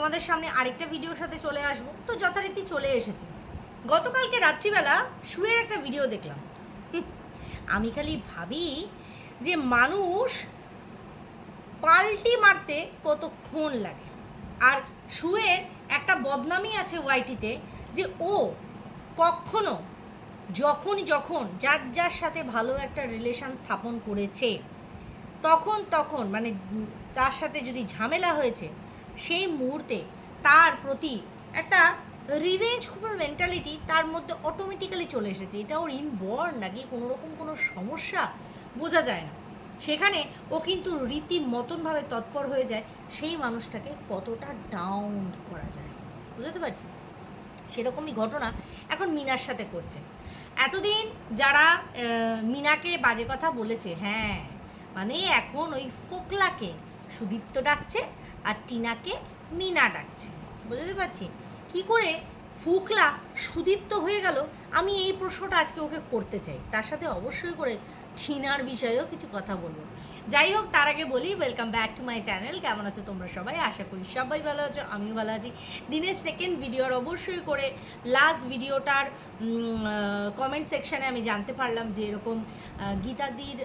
তোমাদের সামনে আরেকটা ভিডিওর সাথে চলে আসব। তো যথারীতি চলে এসেছে। গতকালকে রাত্রিবেলা শুয়ের একটা ভিডিও দেখলাম। আমি খালি ভাবি যে মানুষ পাল্টি মারতে কতক্ষণ লাগে। আর শুয়ের একটা বদনামি আছে ওয়াইটিতে যে ও কখনো যখন যখন যার যার সাথে ভালো একটা রিলেশন স্থাপন করেছে, তখন তখন মানে তার সাথে যদি ঝামেলা হয়েছে সেই মুহূর্তে তার প্রতি একটা রিভেঞ্জ মেন্টালিটি তার মধ্যে অটোমেটিক্যালি চলে এসেছে। এটা ওর ইনবর্ন নাকি কোনো রকম কোনো সমস্যা বোঝা যায় না। সেখানে ও কিন্তু রীতি মতনভাবে তৎপর হয়ে যায়, সেই মানুষটাকে কতটা ডাউন করা যায়। বুঝতে পারছি? সেরকমই ঘটনা এখন মিনার সাথে করছে। এতদিন যারা মিনাকে বাজে কথা বলেছে হ্যাঁ মানে এখন ওই ফোকলাকে সুদীপ্ত ডাকছে আর টিনাকে মিনা ডাকছে। বুঝতে পারছি? কি করে ফুকলা সুদীপ্ত হয়ে গেল, আমি এই প্রশ্নটা আজকে ওকে করতে চাই। তার সাথে অবশ্যই করে ঠিনার বিষয়েও কিছু কথা বলব। যাই হোক, তার আগে বলি welcome back to my channel কেমন আছো তোমরা সবাই? আশা করি সবাই ভালো আছো, আমিও ভালো আছি। দিনের সেকেন্ড ভিডিওর অবশ্যই করে লাস্ট ভিডিওটার কমেন্ট সেকশানে আমি জানতে পারলাম যে এরকম গীতাদির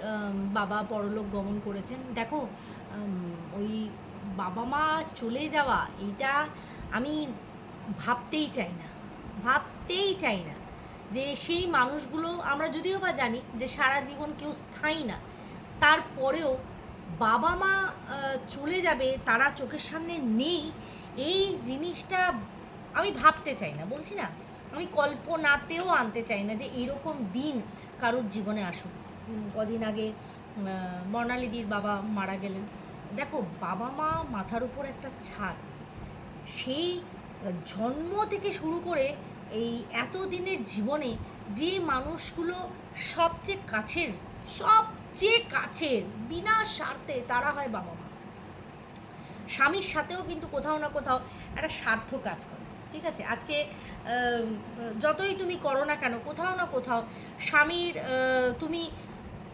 বাবা পরলোক গমন করেছেন। দেখো ওই বাবা মা চলে যাওয়া এইটা আমি ভাবতেই চাই না, ভাবতেই চাই না যে সেই মানুষগুলো আমরা যদিও বা জানি যে সারা জীবন কেউ স্থায়ী না, তারপরেও বাবা মা চলে যাবে, তারা চোখের সামনে নেই, এই জিনিসটা আমি ভাবতে চাই না, বলছি না, আমি কল্পনাতেও আনতে চাই না যে এরকম দিন কারোর জীবনে আসুক। কদিন আগে বর্ণালীদির বাবা মারা গেলেন। দেখো, বাবা মা মাথার উপর একটা ছাদ। সেই জন্ম থেকে শুরু করে এই এত দিনের জীবনে যে মানুষগুলো সবচেয়ে কাছের সবচেয়ে কাছের, বিনা স্বার্থে তারা হয় বাবা মা। স্বামীর সাথেও কিন্তু কোথাও না কোথাও একটা স্বার্থ কাজ করে, ঠিক আছে? আজকে যতই তুমি করো না কেন, কোথাও না কোথাও স্বামীর তুমি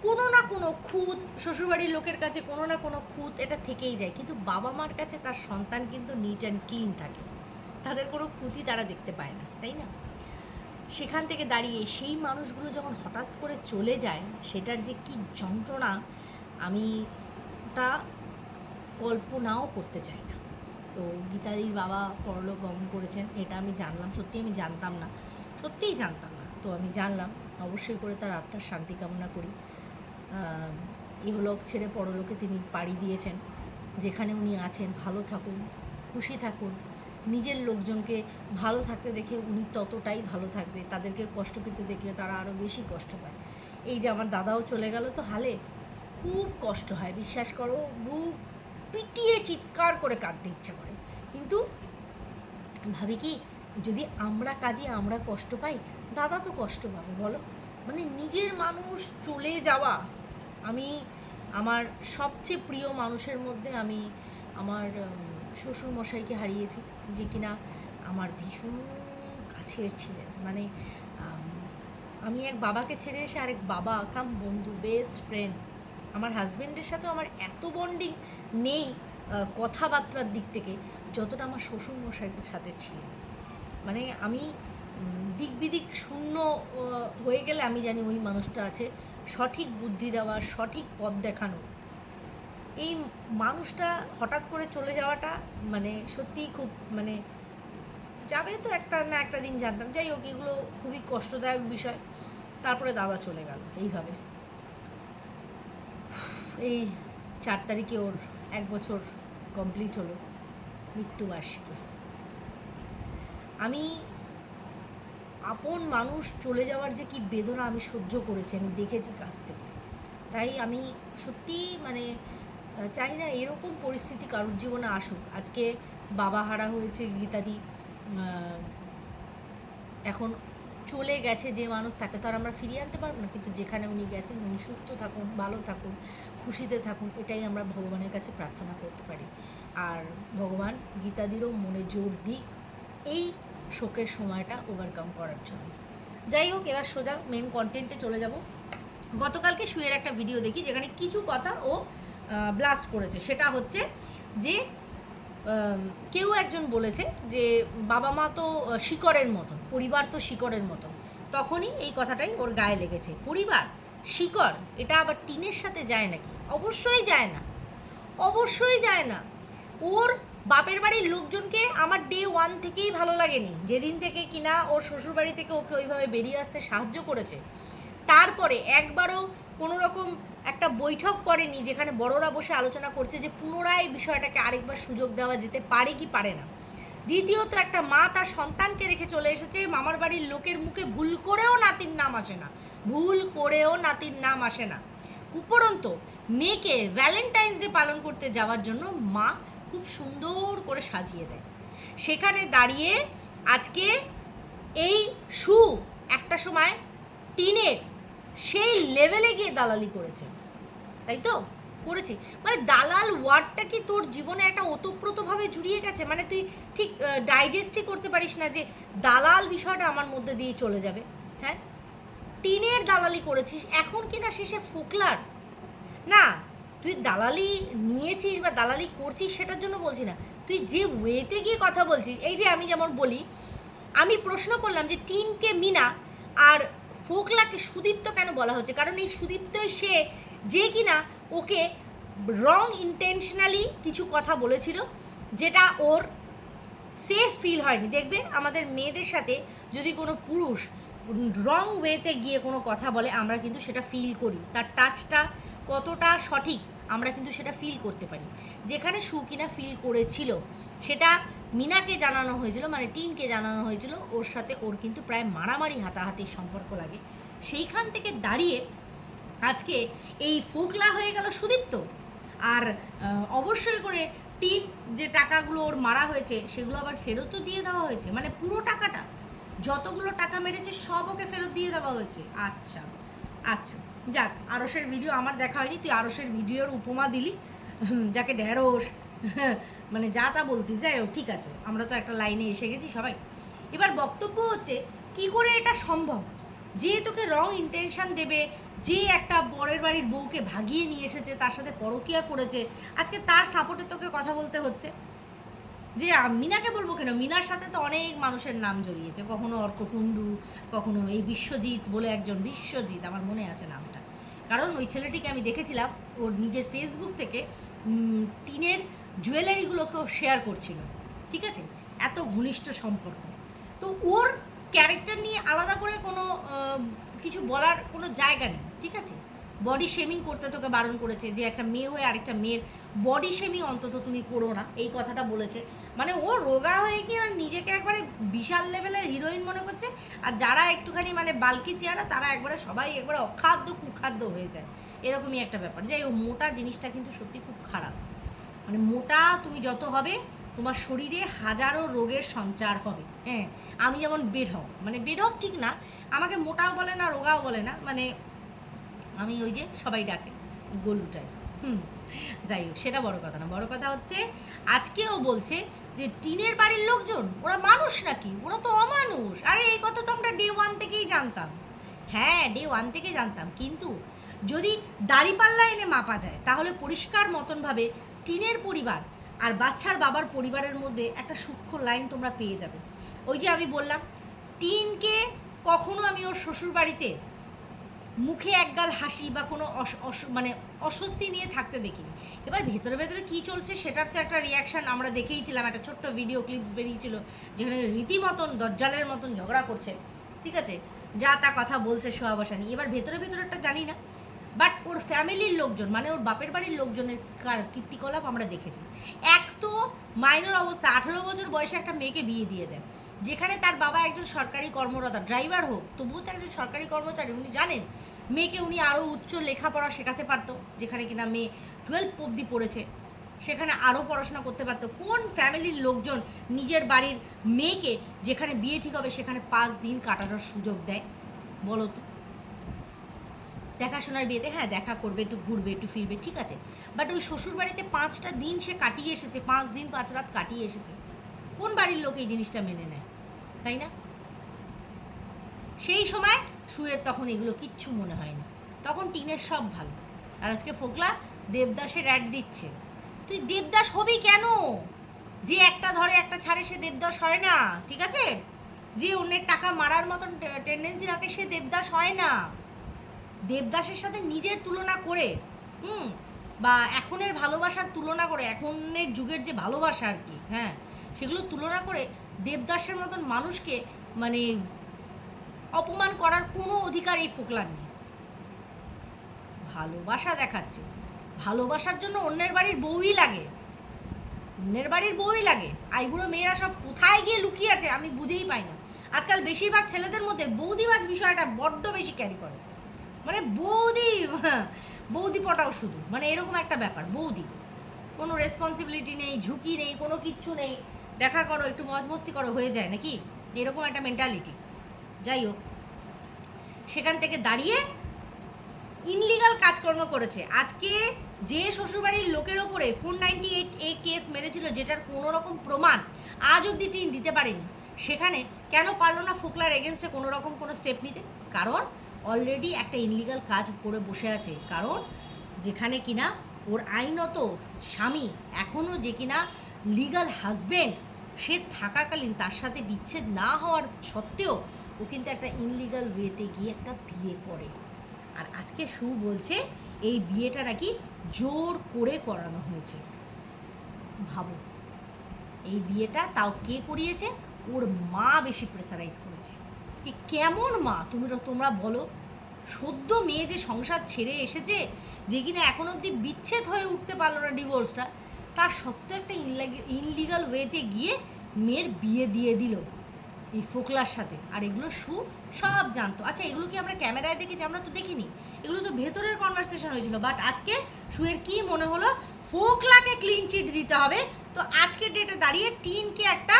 কোনো না কোনো খুঁত, শ্বশুরবাড়ির লোকের কাছে কোনো না কোনো খুঁত এটা থেকেই যায়। কিন্তু বাবা মার কাছে তার সন্তান কিন্তু নিট অ্যান্ড ক্লিন থাকে। তাদের কোনো খুঁতি তারা দেখতে পায় না, তাই না? সেখান থেকে দাঁড়িয়ে সেই মানুষগুলো যখন হঠাৎ করে চলে যায়, সেটার যে কি যন্ত্রণা, আমি ওটা কল্পনাও করতে চাই না। তো গীতাদির বাবা পরলোক গমন করেছেন, এটা আমি জানলাম সত্যি আমি জানতাম না। সত্যিই জানতাম না। তো আমি জানলাম, অবশ্যই করে তার আত্মার শান্তি কামনা করি। ইহলোক ছেড়ে পরলোকে তিনি পাড়ি দিয়েছেন। যেখানে উনি আছেন, ভালো থাকুন, খুশি থাকুন। নিজের লোকজনকে ভালো থাকতে দেখে উনি ততটাই ভালো থাকবে। তাদেরকে কষ্ট পেতে দেখলে তারা আরও বেশি কষ্ট পায়। এই যে আমার দাদাও চলে গেল তো হালে, খুব কষ্ট হয়। বিশ্বাস করো, বুক পিটিয়ে চিৎকার করে কাঁদতে ইচ্ছা করে। কিন্তু ভাবি কি, যদি আমরা কাঁদি, আমরা কষ্ট পাই, দাদা তো কষ্ট পাবে, বলো। মানে নিজের মানুষ চলে যাওয়া আমি আমার সবচেয়ে প্রিয় মানুষের মধ্যে আমি আমার শ্বশুর মশাইকে হারিয়েছি, যে কিনা আমার ভীষণ কাছের ছিলেন। মানে আমি এক বাবাকে ছেড়ে এসে আরেক বাবা, কাম বন্ধু বেস্ট ফ্রেন্ড আমার হাজব্যান্ডের সাথেও আমার এত বন্ডিং নেই কথাবার্তার দিক থেকে, যতটা আমার শ্বশুর সাথে ছিল মানে আমি দিক বিদিক শূন্য হয়ে গেলে আমি জানি ওই মানুষটা আছে। সঠিক বুদ্ধি দেওয়া সঠিক পথ দেখানো এই মানুষটা হঠাৎ করে চলে যাওয়াটা মানে সত্যিই খুব মানে যাবে তো একটা না একটা দিন জানতাম। যাই হোক, এগুলো খুবই কষ্টদায়ক বিষয়। তারপরে দাদা চলে গেল এইভাবে। এই চার তারিখে ওর এক বছর কমপ্লিট হলো মৃত্যুবার্ষিকী। আমি আপন মানুষ চলে যাওয়ার যে কি বেদনা আমি সহ্য করেছি, আমি দেখেছি কাছ থেকে। তাই আমি সত্যি মানে চাই না এরকম পরিস্থিতি কারোর জীবনে আসুক। আজকে বাবা হারা হয়েছে গীতাদি এখন চলে গেছে যে মানুষ, তাকে তো আর আমরা ফিরিয়ে আনতে পারব না। কিন্তু যেখানে উনি গেছেন, উনি সুস্থ থাকুন, ভালো থাকুন, খুশিতে থাকুন, এটাই আমরা ভগবানের কাছে প্রার্থনা করতে পারি। আর ভগবান গীতাদিরও মনে জোর দিক। এই শোকের সময়টা ওভারকাম করার জন্য। যাই হোক, এবার সোজা মেন কন্টেন্টে চলে যাব। গতকালকে শুয়ের একটা ভিডিও দেখি, যেখানে কিছু কথা ও ব্লাস্ট করেছে। সেটা হচ্ছে যে কেউ একজন বলেছে যে, বাবা মা তো শিকড়ের মতন, পরিবার তো শিকড়ের মতন। তখনই এই কথাটাই ওর গায়ে লেগেছে। পরিবার, শিকড়, এটা আবার টিনের সাথে যায় নাকি? অবশ্যই যায় না। অবশ্যই যায় না। ওর বাপের বাড়ির লোকজনকে আমার ডে ওয়ান থেকেই ভালো লাগেনি। যেদিন থেকে কিনা ওর শ্বশুর বাড়ি থেকে ওকে ওইভাবে বেরিয়ে আসতে সাহায্য করেছে, তারপরে একবারও কোনো রকম একটা বৈঠক করেনি যেখানে বড়রা বসে আলোচনা করছে যে পুনরায় বিষয়টাকে আরেকবার সুযোগ দেওয়া যেতে পারে কি পারে না। দ্বিতীয়ত একটা মা তার সন্তানকে রেখে চলে এসেছে, মামার বাড়ির লোকের মুখে ভুল করেও নাতির নাম আসে না। ভুল করেও নাতির নাম আসে না। উপরন্ত, মেয়েকে ভ্যালেন্টাইন্স ডে পালন করতে যাওয়ার জন্য মা খুব সুন্দর করে সাজিয়ে দেয়। সেখানে দাঁড়িয়ে আজকে এই সু একটা সময় টিনের সেই লেভেলে গিয়ে দালালি করেছে। তাই তো? করেছি। মানে দালাল ওয়ার্ডটা কি তোর জীবনে একটা ওতপ্রোতভাবে জুড়িয়ে গেছে? মানে তুই ঠিক ডাইজেস্টই করতে পারিস না যে দালাল বিষয়টা আমার মধ্যে দিয়ে চলে যাবে। হ্যাঁ? টিনের দালালি করেছিস। এখন কি না শেষে ফোকলার? না তুই দালালি নিয়েছিস বা দালালি করছিস সেটার জন্য বলছি না। তুই যে ওয়েতে গিয়ে কথা বলছিস, এই যে আমি যেমন বলি, আমি প্রশ্ন করলাম যে টিনকে মিনা আর ফোকলাকে সুদীপ্ত কেন বলা হচ্ছে? কারণ এই সুদীপ্তই সে যে কিনা ওকে রং ইন্টেনশনালি কিছু কথা বলেছিল, যেটা ওর সেফ ফিল হয়নি। দেখবে আমাদের মেয়েদের সাথে যদি কোনো পুরুষ রং ওয়েতে গিয়ে কোনো কথা বলে, আমরা কিন্তু সেটা ফিল করি। তার টাচটা কতটা সঠিক আমরা কিন্তু সেটা ফিল করতে পারি। যেখানে সুকিনা ফিল করেছিল, সেটা মিনাকে জানানো হয়েছিল মানে টিনকে জানানো হয়েছিল, ওর সাথে ওর কিন্তু প্রায় মারামারি হাতাহাতির সম্পর্ক লাগে। সেইখান থেকে দাঁড়িয়ে আজকে এই ফোকলা হয়ে গেল সুদীপ্ত। আর অবশ্যই করে টিন যে টাকাগুলো ওর মারা হয়েছে, সেগুলো আবার ফেরতও দিয়ে দেওয়া হয়েছে। মানে পুরো টাকাটা, যতগুলো টাকা মেরেছে, সব ওকে ফেরত দিয়ে দেওয়া হয়েছে। আচ্ছা আচ্ছা। যাক আরসের ভিডিও আমার দেখা হয়নি, তুই আরসের ভিডিওর উপমা দিলি যাকে ঢ্যাঁড়স মানে যা তা বলতিস, যাই ঠিক আছে, আমরা তো একটা লাইনে এসে গেছি সবাই। এবার বক্তব্য হচ্ছে, কি করে এটা সম্ভব? যে তোকে রং ইন্টেনশন দেবে, যে একটা বরের বাড়ির বউকে ভাগিয়ে নিয়ে এসেছে, তার সাথে পরকিয়া করেছে, আজকে তার সাপোর্টে তোকে কথা বলতে হচ্ছে। যে মিনাকে বলব কেন? মিনার সাথে তো অনেক মানুষের নাম জড়িয়েছে, কখনো অর্ক কুণ্ডু কখনো এই বিশ্বজিৎ বলে একজন বিশ্বজিৎ, আমার মনে আছে নামটা। কারণ ওই ছেলেটিকে আমি দেখেছিলাম ওর নিজের ফেসবুক থেকে টিনের জুয়েলারিগুলোকেও শেয়ার করছিল, ঠিক আছে? এত ঘনিষ্ঠ সম্পর্ক। তো ওর ক্যারেক্টার নিয়ে আলাদা করে কোনো কিছু বলার কোনো জায়গা নেই, ঠিক আছে? বডি শেমিং করতে তোকে বারণ করেছে যে একটা মেয়ে হয়ে আরেকটা মেয়ের বডি শেমিং অন্তত তুমি করো না, এই কথাটা বলেছে। মানে ও রোগা হয়ে গিয়ে মানে নিজেকে একবারে বিশাল লেভেলের হিরোইন মনে করছে। আর যারা একটুখানি মানে বালকি চেহারা, তারা একবারে সবাই একবারে অখাদ্য, কুখাদ্য হয়ে যায়। এরকমই একটা ব্যাপার। যাই হোক, মোটা জিনিসটা কিন্তু সত্যি খুব খারাপ। মানে মোটা তুমি যত হবে, তোমার শরীরে হাজারো রোগের সঞ্চার হবে। হ্যাঁ আমি যেমন বেঢপ মানে বেঢপ ঠিক না, আমাকে মোটাও বলে না, রোগাও বলে না। মানে আমি ওই যে সবাই ডাকে, গোলু টাইপস হুম, যাই হোক, সেটা বড় কথা না। বড় কথা হচ্ছে আজকেও বলছে যে টিনের বাড়ির লোকজন, ওরা মানুষ নাকি? ওরা তো অমানুষ। আরে, এই কথা তো আমরা ডে ওয়ান থেকেই জানতাম। হ্যাঁ ডে ওয়ান থেকে জানতাম। কিন্তু যদি দাড়িপাল্লা এনে মাপা যায়, তাহলে পরিষ্কার মতনভাবে টিনের পরিবার আর বাচ্চার বাবার পরিবারের মধ্যে একটা সূক্ষ্ম লাইন তোমরা পেয়ে যাবে। ওই যে আমি বললাম, টিনকে কখনো আমি ওর শ্বশুর বাড়িতে মুখে একগাল হাসি বা কোনো মানে অস্বস্তি নিয়ে থাকতে দেখিনি। এবার ভেতরে ভেতরে কী চলছে সেটার তো একটা রিয়াকশান আমরা দেখেইছিলাম, একটা ছোট্ট ভিডিও ক্লিপস বেরিয়েছিল, যেখানে রীতিমতন দজ্জালের মতন ঝগড়া করছে, ঠিক আছে? যা তা কথা বলছে সোয়া বসানি। এবার ভেতরে, ভেতরেরটা জানি না বাট ওর ফ্যামিলির লোকজন মানে ওর বাপের বাড়ির লোকজনের কার- কীর্তিকলাপ আমরা দেখেছি। এক তো মাইনর অবস্থা, আঠেরো বছর বয়সে একটা মেয়েকে বিয়ে দিয়ে দেয়, যেখানে তার বাবা একজন সরকারি কর্মরতা ড্রাইভার হোক, তবুও তো একজন সরকারি কর্মচারী, উনি জানেন মেয়েকে উনি আরও উচ্চ লেখাপড়া শেখাতে পারতো, যেখানে কিনা মেয়ে টুয়েলভ অবধি পড়েছে, সেখানে আরও পড়াশোনা করতে পারতো। কোন ফ্যামিলির লোকজন নিজের বাড়ির মেয়েকে যেখানে বিয়ে ঠিক হবে, সেখানে পাঁচ দিন কাটানোর সুযোগ দেয়? বলো তো। দেখাশোনার বিয়েতে হ্যাঁ দেখা করবে, একটু ঘুরবে, একটু ফিরবে, ঠিক আছে। বাট ওই শ্বশুর বাড়িতে পাঁচটা দিন সে কাটিয়ে এসেছে, পাঁচ দিন পাঁচ রাত কাটিয়ে এসেছে। কোন বাড়ির লোক এই জিনিসটা মেনে নেয়? তাই না? সেই সময় শুয়ের তখন এগুলো কিচ্ছু মনে হয়নি। তখন টিনের সব ভালো। আর আজকে ফোকলা দেবদাসের অ্যাড দিচ্ছে। তুই দেবদাস হবি কেন? যে একটা ধরে একটা ছাড়ে সে দেবদাস হয় না, ঠিক আছে? যে অন্যের টাকা মারার মতন টেন্ডেন্সি রাখে সে দেবদাস হয় না। দেবদাসের সাথে নিজের তুলনা করে, হুম? বা এখনের ভালোবাসার তুলনা করে, এখনের যুগের যে ভালোবাসা আর কি হ্যাঁ? সেগুলো তুলনা করে দেবদাসের মতন মানুষকে মানে অপমান করার কোনো অধিকার এই ফোকলার নেই। ভালোবাসা দেখাচ্ছে। ভালোবাসার জন্য অন্যের বাড়ির বউই লাগে। অন্যের বাড়ির বউই লাগে। আইবুড়ো মেয়েরা সব কোথায় গিয়ে লুকিয়ে আছে আমি বুঝেই পাই না। আজকাল বেশিরভাগ ছেলেদের মধ্যে বৌদিবাজ বিষয়টা বড্ড বেশি ক্যারি করে। মানে বৌদি বৌদি পটাও শুধু। মানে এরকম একটা ব্যাপার, বৌদি। কোনো রেসপন্সিবিলিটি নেই, ঝুঁকি নেই, কোনো কিচ্ছু নেই। দেখা করো, একটু মজমস্তি করো, হয়ে যায় নাকি? এরকম একটা মেন্টালিটি যাই হোক সেখান থেকে দাঁড়িয়ে ইনলিগাল কাজকর্ম করেছে। আজকে যে শ্বশুরবাড়ির লোকের ওপরে four ninety eight A case মেরেছিল, যেটার কোনো রকম প্রমাণ আজ অবধি টিন দিতে পারেনি। সেখানে কেন পারল না ফোকলার এগেনস্টে কোনো রকম কোনো স্টেপ নিতে? কারণ অলরেডি একটা ইনলিগাল কাজ করে বসে আছে। কারণ যেখানে কিনা ওর আইনত স্বামী এখনও যে কিনা লিগাল হাজবেন্ড সে থাকাকালীন তার সাথে বিচ্ছেদ না হওয়ার সত্ত্বেও ও কিন্তু একটা ইনলিগাল ওয়েতে গিয়ে একটা বিয়ে করে। আর আজকে সু বলছে, এই বিয়েটা নাকি জোর করে করানো হয়েছে। ভাবো, এই বিয়েটা তাও কে করিয়েছে? ওর মা বেশি প্রেসারাইজ করেছে। এ কেমন মা? তুমি তোমরা বলো। সদ্য মেয়ে যে সংসার ছেড়ে এসেছে, যে কিনা এখন অবধি বিচ্ছেদ হয়ে উঠতে পারল না ডিভোর্সটা তার সত্ত্বেও একটা ইনলিগাল ওয়েতে গিয়ে মেয়ের বিয়ে দিয়ে দিল। এই ফোকলার সাথে। আর এগুলো সু সব জানতো। আচ্ছা এগুলো কি আমরা ক্যামেরায় দেখেছি? আমরা তো দেখিনি। এগুলো তো ভেতরের কনভারসেশন হয়েছিল। বাট আজকে সুয়ের কি মনে হলো? ফোকলাকে ক্লিন চিট দিতে হবে। তো আজকের ডেটে দাঁড়িয়ে টিনকে একটা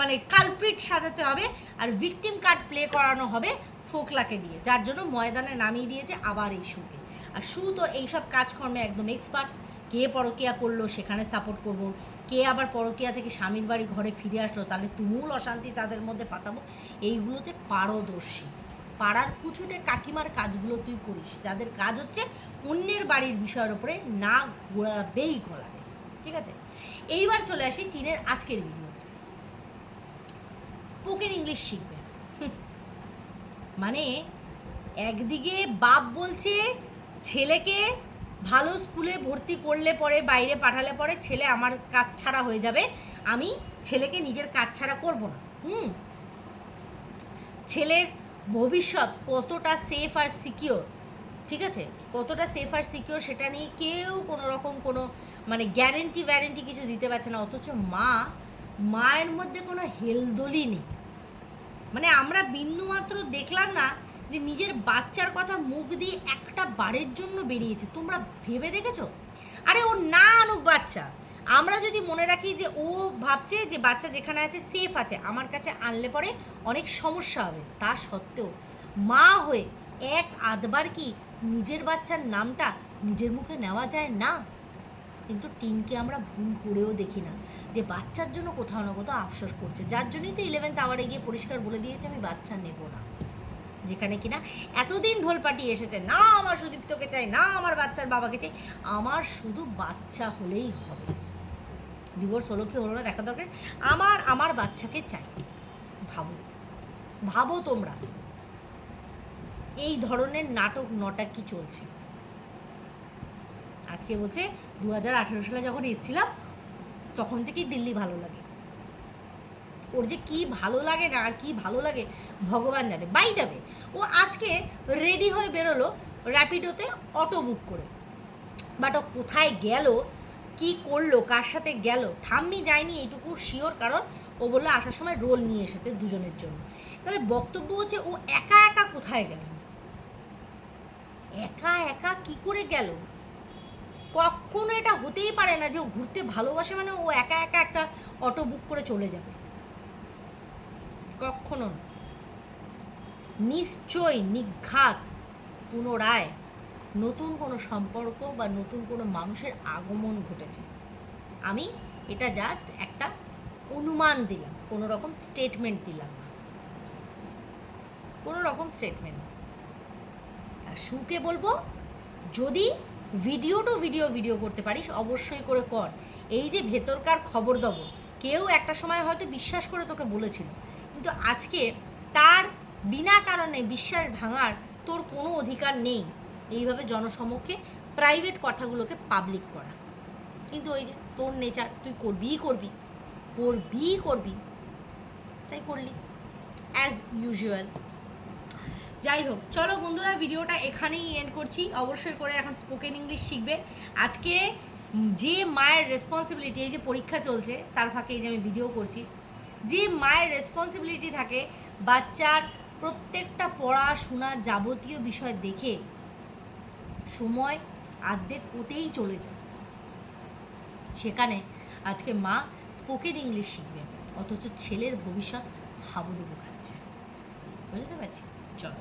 মানে কালপ্রিট সাজাতে হবে আর ভিকটিম কার্ড প্লে করানো হবে ফোকলাকে দিয়ে। যার জন্য ময়দানে নামিয়ে দিয়েছে আবার এই শুকে আর শু তো এইসব কাজকর্মে একদম এক্সপার্ট কে পরকিয়া করল সেখানে সাপোর্ট করব। কে আবার পরকিয়া থেকে স্বামীর বাড়ি ঘরে ফিরে আসলো, তাহলে তুমুল অশান্তি তাদের মধ্যে পাতাবো। এইগুলোতে পারদর্শী। পাড়ার কুচুটে কাকিমার কাজগুলো তুই করিস। তাদের কাজ হচ্ছে অন্যের বাড়ির বিষয়ের উপরে না গোড়াবেই গলাবে ঠিক আছে? এইবার চলে আসি টিনের আজকের ভিডিওতে। স্পোকেন ইংলিশ শিখবে। মানে একদিকে বাপ বলছে ছেলেকে ভালো স্কুলে ভর্তি করলে পরে, বাইরে পাঠালে পরে ছেলে আমার কাজ ছাড়া হয়ে যাবে। আমি ছেলেকে নিজের কাজ ছাড়া করব না। হুম? ছেলের ভবিষ্যৎ কতটা সেফ আর সিকিওর ঠিক আছে? কতটা সেফ আর সিকিওর সেটা নিয়ে কেউ কোনো রকম কোনো মানে গ্যারেন্টি ওয়ারেন্টি কিছু দিতে পারছে না। অথচ মা, মায়ের মধ্যে কোনো হেলদোলই নেই। মানে আমরা বিন্দুমাত্র দেখলাম না যে নিজের বাচ্চার কথা মুখ দিয়ে একটা বারের জন্য বেরিয়েছে। তোমরা ভেবে দেখেছ? আরে ও না আনুক বাচ্চা। আমরা যদি মনে রাখি যে ও ভাবছে যে বাচ্চা যেখানে আছে সেফ আছে, আমার কাছে আনলে পরে অনেক সমস্যা হবে। তা সত্ত্বেও মা হয়ে এক আধবার কি নিজের বাচ্চার নামটা নিজের মুখে নেওয়া যায় না? কিন্তু টিমকে আমরা ভুল করেও দেখি না যে বাচ্চার জন্য কোথাও না কোথাও আফসোস করছে। যার জন্যই তো ইলেভেন্থ আওয়ারে গিয়ে পরিষ্কার বলে দিয়েছে, আমি বাচ্চা নেব না। যেখানে কিনা এতদিন ঢোল পাঠিয়ে এসেছে। না আমার সুদীপ্তকে চাই, না আমার বাচ্চার বাবাকে চাই। আমার শুধু বাচ্চা হলেই হবে। ডিভোর্স হলো কি হলো না দেখা দরকার আমার আমার বাচ্চাকে চাই। ভাবো। ভাবো তোমরা। এই ধরনের নাটক নটা কি চলছে? আজকে বলছে দু হাজার আঠেরো সালে যখন এসেছিলাম, তখন থেকেই দিল্লি ভালো লাগে। ওর যে কি ভালো লাগে না আর কি ভালো লাগে, ভগবান জানে। বাই যাবে ও আজকে রেডি হয়ে বেরোলো র্যাপিডোতে অটো বুক করে। বাট ও কোথায় গেল, কি করল, কার সাথে গেল, ঠাম্মি যায়নি এইটুকু শিওর কারণ ও বলল আসার সময় রোল নিয়ে এসেছে দুজনের জন্য। তাহলে বক্তব্য হচ্ছে ও একা একা কোথায় গেল? একা একা কি করে গেল? কখনো এটা হতেই পারে না যে ও ঘুরতে ভালোবাসে মানে ও একা একা একটা অটো বুক করে চলে যাবে। কখনো নিশ্চয় নিঘাত পুনরায় নতুন কোনো সম্পর্ক বা নতুন কোনো মানুষের আগমন ঘটেছে। আমি এটা জাস্ট একটা অনুমান দিলাম, কোনো রকম স্টেটমেন্ট দিলাম না। কোনো রকম স্টেটমেন্ট আর সুকে বলব, যদি ভিডিও টু ভিডিও ভিডিও করতে পারিস, অবশ্যই করে কর। এই যে ভেতরকার খবর দবর, কেউ একটা সময় হয়তো বিশ্বাস করে তোকে বলেছিল। কিন্তু আজকে তার বিনা কারণে বিশ্বাস ভাঙার তোর কোনো অধিকার নেই। এইভাবে জনসমক্ষে প্রাইভেট কথাগুলোকে পাবলিক করা। কিন্তু ওই যে তোর নেচার তুই করবিই করবি। করবিই করবি। তাই করলি। অ্যাজ ইউজুয়াল যাই হোক, চলো বন্ধুরা, ভিডিওটা এখানেই এন্ড করছি। অবশ্যই করে এখন স্পোকেন ইংলিশ শিখবে। আজকে যে মায়ের রেসপন্সিবিলিটি এই যে পরীক্ষা চলছে, তার ফাঁকে এই যে আমি ভিডিও করছি। যে মায়ের রেসপন্সিবিলিটি থাকে বাচ্চার প্রত্যেকটা পড়াশোনার যাবতীয় বিষয় দেখে সময় আর্ধেক ওতেই চলে যায়। সেখানে আজকে মা স্পোকেন ইংলিশ শিখবে, অথচ ছেলের ভবিষ্যৎ হাবুডুবু খাচ্ছে। বুঝতে পারছি? চলো।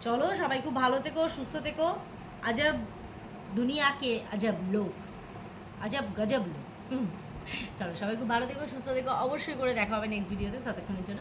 চলো, সবাই খুব ভালো থেকো, সুস্থ থেকো। আজব দুনিয়াকে আজব লোক, আজব গজব লোক। হুম। চলো সবাই খুব ভালো থেকো, সুস্থ থেকো, অবশ্যই করে দেখা হবে নেক্সট ভিডিওতে ততক্ষণের জন্য।